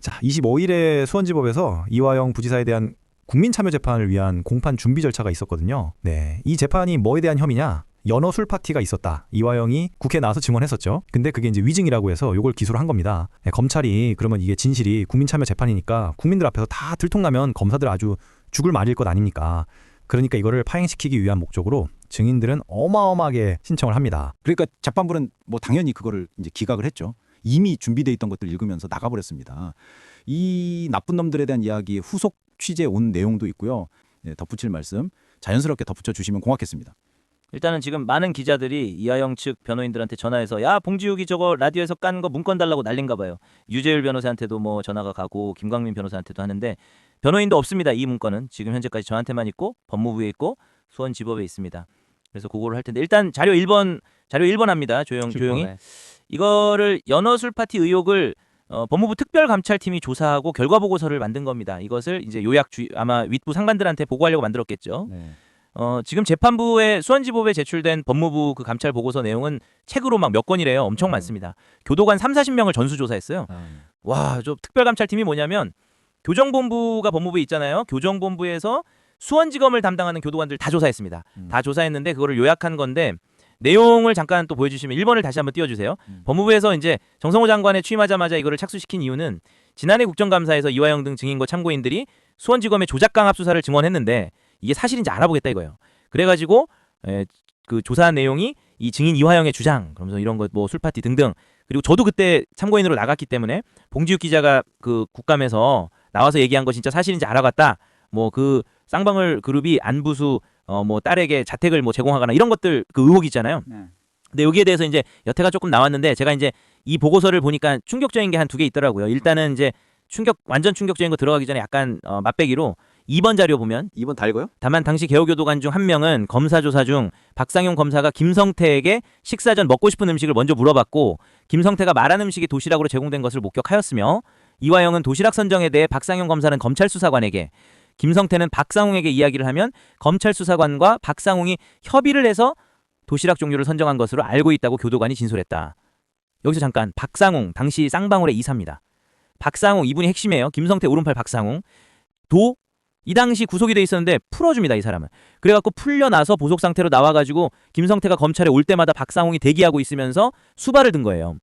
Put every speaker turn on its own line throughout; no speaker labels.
자, 25일에 수원지법에서 이화영 부지사에 대한 국민참여 재판을 위한 공판 준비 절차가 있었거든요. 네, 이 재판이 뭐에 대한 혐의냐? 연어 술 파티가 있었다. 이화영이 국회에 나와서 증언했었죠. 근데 그게 이제 위증이라고 해서 요걸 기소를 한 겁니다. 네, 검찰이 그러면 이게 진실이 국민참여 재판이니까 국민들 앞에서 다 들통나면 검사들 아주 죽을 말일 것 아닙니까? 그러니까 이거를 파행시키기 위한 목적으로 증인들은 어마어마하게 신청을 합니다.
그러니까 재판부는 뭐 당연히 그거를 이제 기각을 했죠. 이미 준비돼 있던 것들 읽으면서 나가버렸습니다. 이 나쁜 놈들에 대한 이야기 후속 취재 온 내용도 있고요. 네, 덧붙일 말씀 자연스럽게 덧붙여 주시면 고맙겠습니다.
일단은 지금 많은 기자들이 이하영 측 변호인들한테 전화해서 야 봉지욱이 저거 라디오에서 깐 거 문건 달라고 난린가 봐요. 유재율 변호사한테도 뭐 전화가 가고 김광민 변호사한테도 하는데 변호인도 없습니다. 이 문건은 지금 현재까지 저한테만 있고 법무부에 있고 수원지법에 있습니다. 그래서 그거를 할 텐데 일단 자료 1번 자료 1번 합니다. 조용 조용히 이거를 연어술 파티 의혹을 어, 법무부 특별감찰팀이 조사하고 결과 보고서를 만든 겁니다. 이것을 이제 요약 주 아마 윗부 상반들한테 보고하려고 만들었겠죠.
네.
어, 지금 재판부에 수원지법에 제출된 법무부 그 감찰 보고서 내용은 책으로 막몇 건이래요. 엄청
음.
많습니다. 교도관 3, 40명을 전수조사했어요. 와, 저 특별감찰팀이 뭐냐면 교정본부가 법무부에 있잖아요. 교정본부에서 수원지검을 담당하는 교도관들 다 조사했습니다.
음.
다 조사했는데 그거를 요약한 건데 내용을 잠깐 또 보여주시면 1번을 다시 한번 띄워주세요.
음.
법무부에서 이제 정성호 장관에 취임하자마자 이거를 착수시킨 이유는 지난해 국정감사에서 이화영 등 증인과 참고인들이 수원지검의 조작 강압 수사를 증언했는데 이게 사실인지 알아보겠다 이거예요. 그래가지고 에, 그 조사한 내용이 이 증인 이화영의 주장 그러면서 이런 것 뭐 술파티 등등 그리고 저도 그때 참고인으로 나갔기 때문에 봉지욱 기자가 그 국감에서 나와서 얘기한 거 진짜 사실인지 알아갔다. 뭐 그 쌍방울 그룹이 안부수 어 뭐 딸에게 자택을 뭐 제공하거나 이런 것들 그 의혹 있잖아요.
네.
근데 여기에 대해서 이제 여태가 조금 나왔는데 제가 이제 이 보고서를 보니까 충격적인 게 한 두 개 있더라고요. 일단은 이제 충격 완전 충격적인 거 들어가기 전에 약간 어, 맛배기로 2번 자료 보면
2번 다 읽어요?
다만 당시 개호교도관 중 한 명은 검사 조사 중 박상용 검사가 김성태에게 식사 전 먹고 싶은 음식을 먼저 물어봤고 김성태가 말한 음식이 도시락으로 제공된 것을 목격하였으며 이화영은 도시락 선정에 대해 박상용 검사는 검찰 수사관에게 김성태는 박상웅에게 이야기를 하면 검찰 수사관과 박상웅이 협의를 해서 도시락 종류를 선정한 것으로 알고 있다고 교도관이 진술했다. 여기서 잠깐 박상웅 당시 쌍방울의 이사입니다. 박상웅 이분이 핵심이에요. 김성태 오른팔 박상웅 도 이 당시 구속이 돼 있었는데 풀어줍니다 이 사람은. 그래갖고 풀려나서 보석 상태로 나와가지고 김성태가 검찰에 올 때마다 박상웅이 대기하고 있으면서 수발을 든 거예요.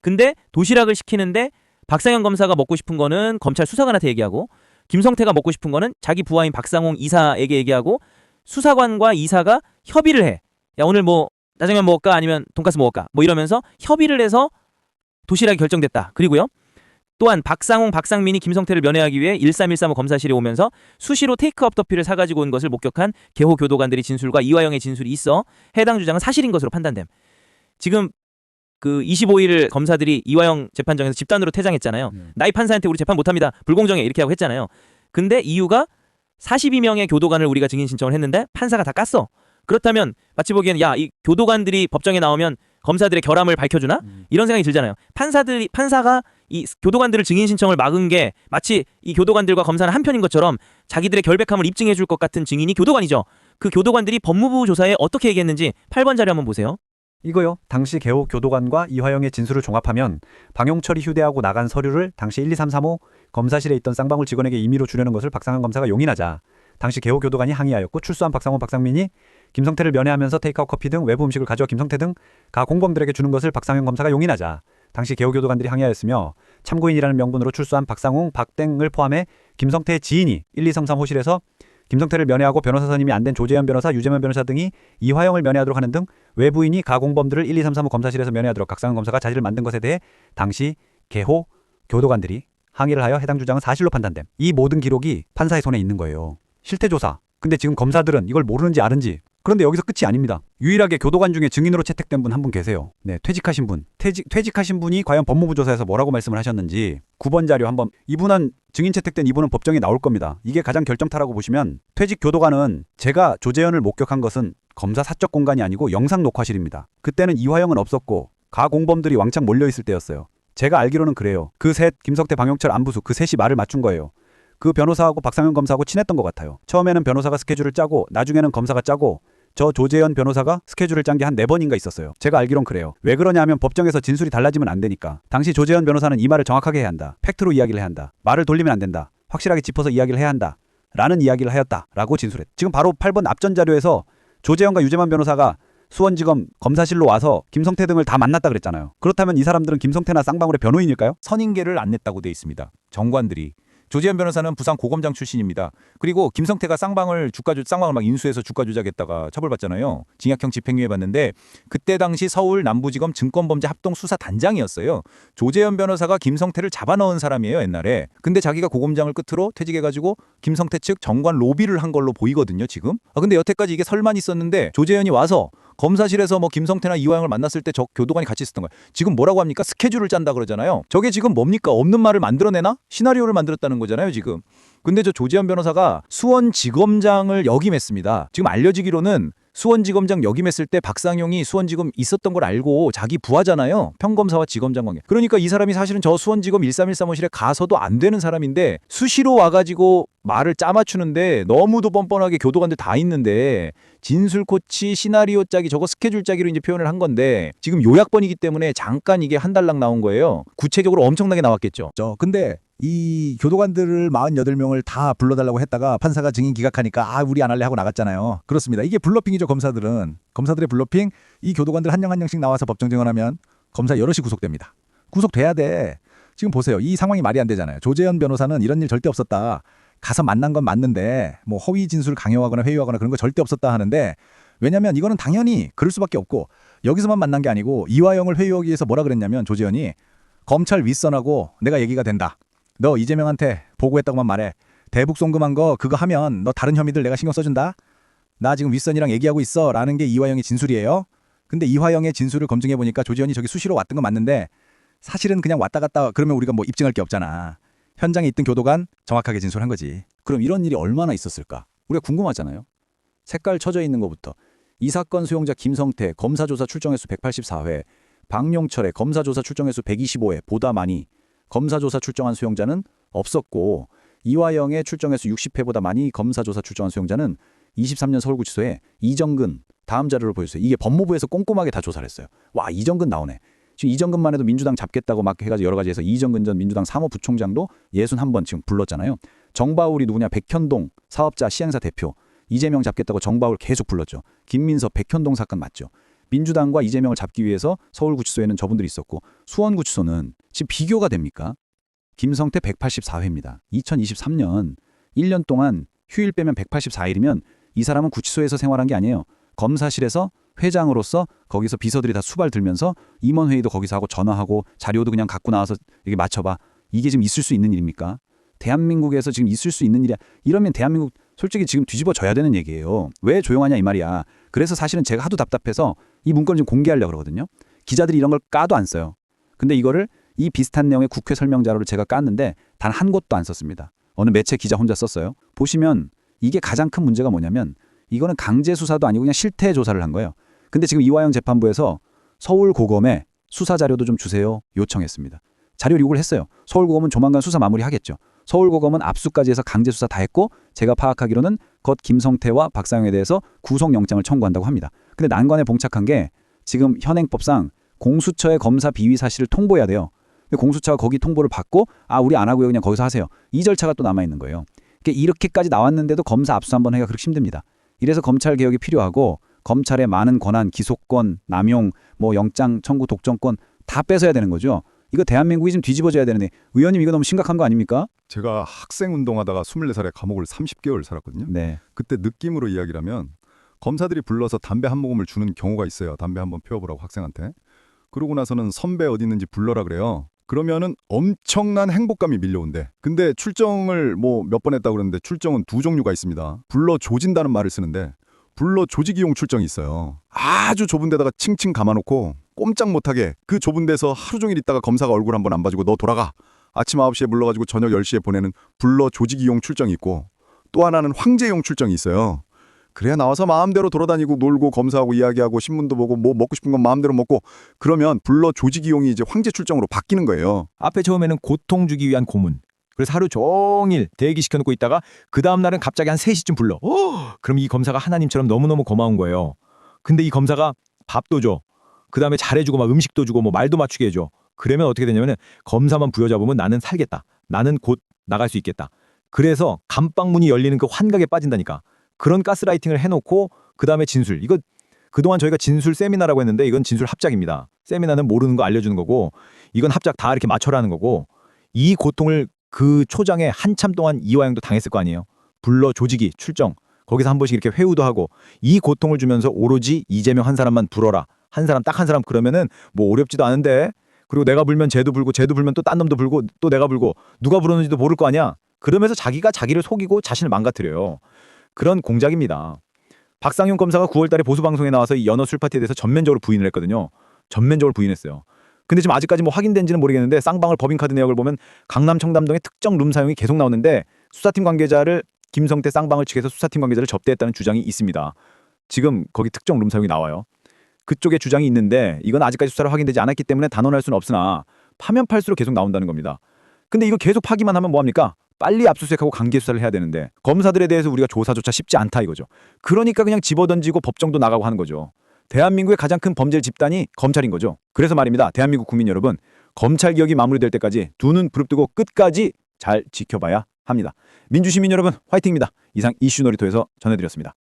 근데 도시락을 시키는데 박상현 검사가 먹고 싶은 거는 검찰 수사관한테 얘기하고 김성태가 먹고 싶은 거는 자기 부하인 박상웅 이사에게 얘기하고 수사관과 이사가 협의를 해. 야 오늘 뭐 짜장면 먹을까 아니면 돈가스 먹을까 뭐 이러면서 협의를 해서 도시락이 결정됐다. 그리고요. 또한 박상웅, 박상민이 김성태를 면회하기 위해 1313호 검사실에 오면서 수시로 테이크업 더피를 사가지고 온 것을 목격한 개호 교도관들의 진술과 이화영의 진술이 있어 해당 주장은 사실인 것으로 판단됨. 지금 그 25일 검사들이 이화영 재판정에서 집단으로 퇴장했잖아요.
음.
나이 판사한테 우리 재판 못합니다. 불공정해 이렇게 하고 했잖아요. 근데 이유가 42명의 교도관을 우리가 증인 신청을 했는데 판사가 다 깠어. 그렇다면 마치 보기에는 야 이 교도관들이 법정에 나오면 검사들의 결함을 밝혀주나
음.
이런 생각이 들잖아요. 판사들이 판사가 이 교도관들을 증인 신청을 막은 게 마치 이 교도관들과 검사는 한 편인 것처럼 자기들의 결백함을 입증해 줄 것 같은 증인이 교도관이죠. 그 교도관들이 법무부 조사에 어떻게 얘기했는지 8번 자료 한번 보세요.
이거요. 당시 개호 교도관과 이화영의 진술을 종합하면 방용철이 휴대하고 나간 서류를 당시 12335 검사실에 있던 쌍방울 직원에게 임의로 주려는 것을 박상현 검사가 용인하자 당시 개호 교도관이 항의하였고 출소한 박상호 박상민이 김성태를 면회하면서 테이크아웃 커피 등 외부 음식을 가져와 김성태 등 가 공범들에게 주는 것을 박상현 검사가 용인하자 당시 개호 교도관들이 항의하였으며 참고인이라는 명분으로 출소한 박상웅, 박땡을 포함해 김성태의 지인이 1233 호실에서 김성태를 면회하고 변호사 선임이 안 된 조재현 변호사, 유재만 변호사 등이 이화영을 면회하도록 하는 등 외부인이 가공범들을 12335 검사실에서 면회하도록 각상은 검사가 자리를 만든 것에 대해 당시 개호 교도관들이 항의를 하여 해당 주장은 사실로 판단됨. 이 모든 기록이 판사의 손에 있는 거예요. 실태 조사. 근데 지금 검사들은 이걸 모르는지 아는지. 그런데 여기서 끝이 아닙니다. 유일하게 교도관 중에 증인으로 채택된 분 한 분 계세요. 네, 퇴직하신 분. 퇴직, 퇴직하신 분이 과연 법무부 조사에서 뭐라고 말씀을 하셨는지 9번 자료 한번 이분은 증인 채택된 이분은 법정에 나올 겁니다. 이게 가장 결정타라고 보시면 퇴직 교도관은 제가 조재현을 목격한 것은 검사 사적 공간이 아니고 영상 녹화실입니다. 그때는 이화영은 없었고 가 공범들이 왕창 몰려 있을 때였어요. 제가 알기로는 그래요. 그 셋 김석태, 방용철, 안부수 그 셋이 말을 맞춘 거예요. 그 변호사하고 박상현 검사하고 친했던 것 같아요. 처음에는 변호사가 스케줄을 짜고 나중에는 검사가 짜고 저 조재현 변호사가 스케줄을 짠 게 한 네 번인가 있었어요. 제가 알기론 그래요. 왜 그러냐 하면 법정에서 진술이 달라지면 안 되니까. 당시 조재현 변호사는 이 말을 정확하게 해야 한다. 팩트로 이야기를 해야 한다. 말을 돌리면 안 된다. 확실하게 짚어서 이야기를 해야 한다. 라는 이야기를 하였다 라고 진술했. 지금 바로 8번 앞전 자료에서 조재현과 유재만 변호사가 수원지검 검사실로 와서 김성태 등을 다 만났다 그랬잖아요. 그렇다면 이 사람들은 김성태나 쌍방울의 변호인일까요?
선임계를 안 냈다고 돼 있습니다. 정관들이. 조재현 변호사는 부산 고검장 출신입니다. 그리고 김성태가 쌍방을 주가 조 쌍방을 막 인수해서 주가 조작했다가 처벌받잖아요. 징역형 집행유예 받는데 그때 당시 서울 남부지검 증권범죄 합동 수사 단장이었어요. 조재현 변호사가 김성태를 잡아넣은 사람이에요 옛날에. 근데 자기가 고검장을 끝으로 퇴직해가지고 김성태 측 정관 로비를 한 걸로 보이거든요 지금. 아 근데 여태까지 이게 설만 있었는데 조재현이 와서 검사실에서 뭐 김성태나 이화영을 만났을 때 저 교도관이 같이 있었던 거예요. 지금 뭐라고 합니까? 스케줄을 짠다 그러잖아요. 저게 지금 뭡니까? 없는 말을 만들어내나? 시나리오를 만들었다는 거잖아요, 지금. 근데 저 조지현 변호사가 수원지검장을 역임했습니다. 지금 알려지기로는 수원지검장 역임했을 때 박상용이 수원지검 있었던 걸 알고 자기 부하잖아요. 평검사와 지검장 관계. 그러니까 이 사람이 사실은 저 수원지검 1313호실에 가서도 안 되는 사람인데 수시로 와가지고 말을 짜맞추는데 너무도 뻔뻔하게 교도관들 다 있는데 진술 코치 시나리오 짜기 저거 스케줄 짜기로 이제 표현을 한 건데 지금 요약본이기 때문에 잠깐 이게 한 달락 나온 거예요. 구체적으로 엄청나게 나왔겠죠.
저 근데 이 교도관들을 48명을 다 불러달라고 했다가 판사가 증인 기각하니까 아 우리 안 할래 하고 나갔잖아요. 그렇습니다. 이게 블러핑이죠 검사들은. 검사들의 블러핑 이 교도관들 한 명 한 명씩 나와서 법정 증언하면 검사 여럿이 구속됩니다. 구속돼야 돼. 지금 보세요. 이 상황이 말이 안 되잖아요. 조재현 변호사는 이런 일 절대 없었다. 가서 만난 건 맞는데 뭐 허위 진술을 강요하거나 회유하거나 그런 거 절대 없었다 하는데 왜냐면 이거는 당연히 그럴 수밖에 없고 여기서만 만난 게 아니고 이화영을 회유하기 위해서 뭐라 그랬냐면 조재현이 검찰 윗선하고 내가 얘기가 된다. 너 이재명한테 보고했다고만 말해. 대북 송금한 거 그거 하면 너 다른 혐의들 내가 신경 써준다. 나 지금 윗선이랑 얘기하고 있어. 라는 게 이화영의 진술이에요. 근데 이화영의 진술을 검증해 보니까 조지현이 저기 수시로 왔던 건 맞는데 사실은 그냥 왔다 갔다 그러면 우리가 뭐 입증할 게 없잖아. 현장에 있던 교도관 정확하게 진술한 거지.
그럼 이런 일이 얼마나 있었을까? 우리가 궁금하잖아요. 색깔 쳐져 있는 것부터 이 사건 수용자 김성태 검사조사 출정 횟수 184회, 박용철의 검사조사 출정 횟수 125회 보다 많이 검사조사 출정한 수용자는 없었고 이화영의 출정 횟수 60회보다 많이 검사조사 출정한 수용자는 23년 서울구치소에 이정근 다음 자료를 보여주세요. 이게 법무부에서 꼼꼼하게 다 조사를 했어요. 와 이정근 나오네. 지금 이정근만 해도 민주당 잡겠다고 막 해가지고 여러 가지 해서 이정근 전 민주당 사무부총장도 61번 지금 불렀잖아요. 정바울이 누구냐 백현동 사업자 시행사 대표 이재명 잡겠다고 정바울 계속 불렀죠. 김민석 백현동 사건 맞죠. 민주당과 이재명을 잡기 위해서 서울구치소에는 저분들이 있었고 수원구치소는 지금 비교가 됩니까? 김성태 184회입니다. 2023년 1년 동안 휴일 빼면 184일이면 이 사람은 구치소에서 생활한 게 아니에요. 검사실에서 회장으로서 거기서 비서들이 다 수발 들면서 임원 회의도 거기서 하고 전화하고 자료도 그냥 갖고 나와서 이게 맞춰봐. 이게 지금 있을 수 있는 일입니까? 대한민국에서 지금 있을 수 있는 일이야. 이러면 대한민국 솔직히 지금 뒤집어져야 되는 얘기예요. 왜 조용하냐 이 말이야. 그래서 사실은 제가 하도 답답해서 이 문건을 좀 공개하려고 그러거든요. 기자들이 이런 걸 까도 안 써요. 근데 이거를 이 비슷한 내용의 국회 설명 자료를 제가 깠는데 단 한 곳도 안 썼습니다. 어느 매체 기자 혼자 썼어요. 보시면 이게 가장 큰 문제가 뭐냐면 이거는 강제 수사도 아니고 그냥 실태 조사를 한 거예요. 근데 지금 이화영 재판부에서 서울고검에 수사 자료도 좀 주세요 요청했습니다. 자료 요구를 했어요. 서울고검은 조만간 수사 마무리하겠죠. 서울고검은 압수까지 해서 강제 수사 다 했고 제가 파악하기로는 겉 김성태와 박상영에 대해서 구속영장을 청구한다고 합니다. 근데 난관에 봉착한 게 지금 현행법상 공수처에 검사 비위 사실을 통보해야 돼요. 근데 공수처가 거기 통보를 받고 아 우리 안 하고요 그냥 거기서 하세요. 이 절차가 또 남아 있는 거예요. 이렇게까지 나왔는데도 검사 압수 한번 하기가 그렇게 힘듭니다. 이래서 검찰 개혁이 필요하고 검찰의 많은 권한, 기소권, 남용, 뭐 영장 청구, 독점권 다 뺏어야 되는 거죠. 이거 대한민국이 좀 뒤집어져야 되는데 의원님 이거 너무 심각한 거 아닙니까?
제가 학생 운동하다가 24살에 감옥을 30개월 살았거든요.
네.
그때 느낌으로 이야기를 하면 검사들이 불러서 담배 한 모금을 주는 경우가 있어요. 담배 한번 피워보라고 학생한테. 그러고 나서는 선배 어디 있는지 불러라 그래요. 그러면은 엄청난 행복감이 밀려온대. 근데 출정을 뭐 몇 번 했다고 그러는데 출정은 두 종류가 있습니다. 불러 조진다는 말을 쓰는데 불러 조직이용 출정이 있어요. 아주 좁은 데다가 칭칭 감아놓고 꼼짝 못하게 그 좁은 데서 하루 종일 있다가 검사가 얼굴 한번 안 봐주고 너 돌아가. 아침 9시에 불러가지고 저녁 10시에 보내는 불러 조직이용 출정이 있고 또 하나는 황제용 출정이 있어요. 그래야 나와서 마음대로 돌아다니고 놀고 검사하고 이야기하고 신문도 보고 뭐 먹고 싶은 건 마음대로 먹고 그러면 불러 조직이용이 이제 황제 출정으로 바뀌는 거예요.
앞에 처음에는 고통 주기 위한 고문,
그래서 하루 종일 대기시켜놓고 있다가 그 다음날은 갑자기 한 3시쯤 불러. 어, 그럼 이 검사가 하나님처럼 너무너무 고마운 거예요. 근데 이 검사가 밥도 줘. 그 다음에 잘해주고 막 음식도 주고 뭐 말도 맞추게 해줘. 그러면 어떻게 되냐면은 검사만 부여잡으면 나는 살겠다. 나는 곧 나갈 수 있겠다. 그래서 감방문이 열리는 그 환각에 빠진다니까. 그런 가스라이팅을 해놓고 그 다음에 진술. 이거 그동안 저희가 진술 세미나라고 했는데 이건 진술 합작입니다. 세미나는 모르는 거 알려주는 거고 이건 합작 다 이렇게 맞춰라는 거고 이 고통을 그 초장에 한참 동안 이화영도 당했을 거 아니에요. 불러 조직이 출정 거기서 한 번씩 이렇게 회우도 하고 이 고통을 주면서 오로지 이재명 한 사람만 불어라 한 사람 딱 한 사람 그러면은 뭐 어렵지도 않은데 그리고 내가 불면 쟤도 불고 쟤도 불면 또 딴 놈도 불고 또 내가 불고 누가 부르는지도 모를 거 아니야. 그러면서 자기가 자기를 속이고 자신을 망가뜨려요. 그런 공작입니다. 박상용 검사가 9월 달에 보수 방송에 나와서 이 연어 술 파티에 대해서 전면적으로 부인을 했거든요. 전면적으로 부인했어요. 근데 지금 아직까지 뭐 확인된지는 모르겠는데 쌍방울 법인카드 내역을 보면 강남 청담 동의 특정 룸 사용이 계속 나오는데 수사팀 관계자를 김성태 쌍방울 측에서 수사팀 관계자를 접대했다는 주장이 있습니다. 지금 거기 특정 룸 사용이 나와요. 그쪽에 주장이 있는데 이건 아직까지 수사로 확인되지 않았기 때문에 단언할 수는 없으나 파면 팔수록 계속 나온다는 겁니다. 근데 이거 계속 파기만 하면 뭐 합니까? 빨리 압수수색하고 강제 수사를 해야 되는데 검사들에 대해서 우리가 조사조차 쉽지 않다 이거죠. 그러니까 그냥 집어던지고 법정도 나가고 하는 거죠. 대한민국의 가장 큰 범죄 집단이 검찰인 거죠. 그래서 말입니다. 대한민국 국민 여러분, 검찰 개혁이 마무리될 때까지 두 눈 부릅뜨고 끝까지 잘 지켜봐야 합니다. 민주시민 여러분, 화이팅입니다. 이상 이슈 놀이터에서 전해드렸습니다.